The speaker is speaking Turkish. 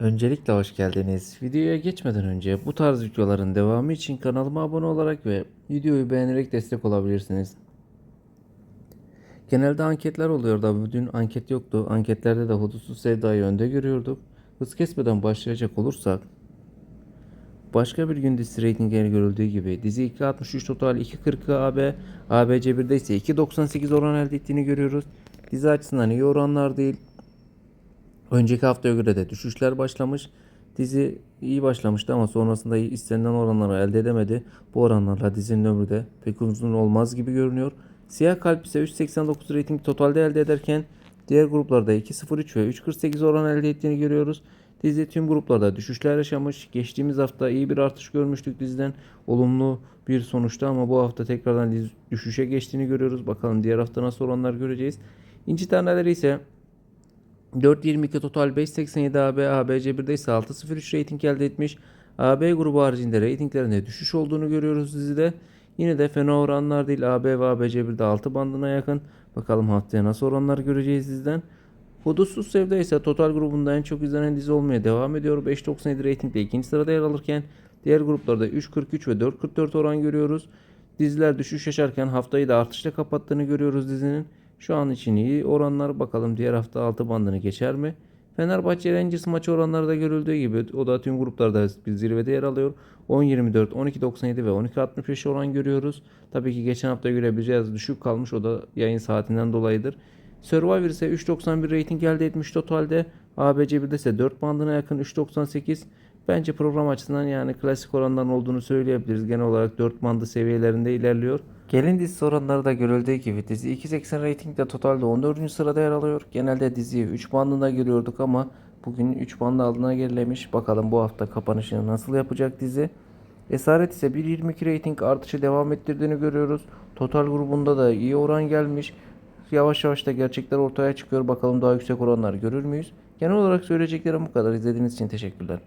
Öncelikle hoş geldiniz. Videoya geçmeden önce bu tarz videoların devamı için kanalıma abone olarak ve videoyu beğenerek destek olabilirsiniz. Genelde anketler oluyor da dün anket yoktu. Anketlerde de hudutsuz sevdayı önde görüyorduk. Hız kesmeden başlayacak olursak Başka bir gün dizi reytingleri görüldüğü gibi dizi 2.63 total 2.40 AB, ABC1'de ise 2.98 oran elde ettiğini görüyoruz. Dizi açısından iyi oranlar değil. Önceki haftaya göre de düşüşler başlamış. Dizi iyi başlamıştı ama sonrasında istenilen oranları elde edemedi. Bu oranlarla dizinin ömrü de pek uzun olmaz gibi görünüyor. Siyah Kalp ise 3.89 reyting totalde elde ederken diğer gruplarda 2.03 ve 3.48 oran elde ettiğini görüyoruz. Dizi tüm gruplarda düşüşler yaşamış. Geçtiğimiz hafta iyi bir artış görmüştük diziden. Olumlu bir sonuçta ama bu hafta tekrardan düşüşe geçtiğini görüyoruz. Bakalım diğer hafta nasıl oranlar göreceğiz. İnci taneleri ise 4.22 total 5.87 AB, ABC1'de ise 6.03 rating elde etmiş. AB grubu haricinde reytinglerinde düşüş olduğunu görüyoruz dizide. Yine de fena oranlar değil. AB ve ABC1'de 6 bandına yakın. Bakalım haftaya nasıl oranlar göreceğiz diziden. Hudutsuz Sevda ise total grubunda en çok izlenen dizi olmaya devam ediyor. 5.97 reytingle ikinci sırada yer alırken diğer gruplarda 3.43 ve 4.44 oran görüyoruz. Diziler düşüş yaşarken haftayı da artışla kapattığını görüyoruz dizinin. Şu an için iyi oranlar. Bakalım diğer hafta 6 bandını geçer mi? Fenerbahçe Rangers maçı oranları da görüldüğü gibi o da tüm gruplarda bir zirvede yer alıyor. 10.24, 12.97 ve 12.65 oran görüyoruz. Tabii ki geçen hafta göre biraz düşük kalmış o da yayın saatinden dolayıdır. Survivor ise 3.91 rating elde etmiş totalde. ABC1'de ise 4 bandına yakın 3.98. Bence program açısından yani klasik oranların olduğunu söyleyebiliriz. Genel olarak 4 bandı seviyelerinde ilerliyor. Gelin dizisi oranları da görüldüğü gibi dizi 2.80 ratingde totalde 14. sırada yer alıyor. Genelde diziyi 3 bandında görüyorduk ama bugün 3 bandı altına gerilemiş. Bakalım bu hafta kapanışını nasıl yapacak dizi. Esaret ise 1.22 rating artışı devam ettirdiğini görüyoruz. Total grubunda da iyi oran gelmiş. Yavaş yavaş da gerçekler ortaya çıkıyor. Bakalım daha yüksek oranlar görür müyüz? Genel olarak söyleyeceklerim bu kadar. İzlediğiniz için teşekkürler.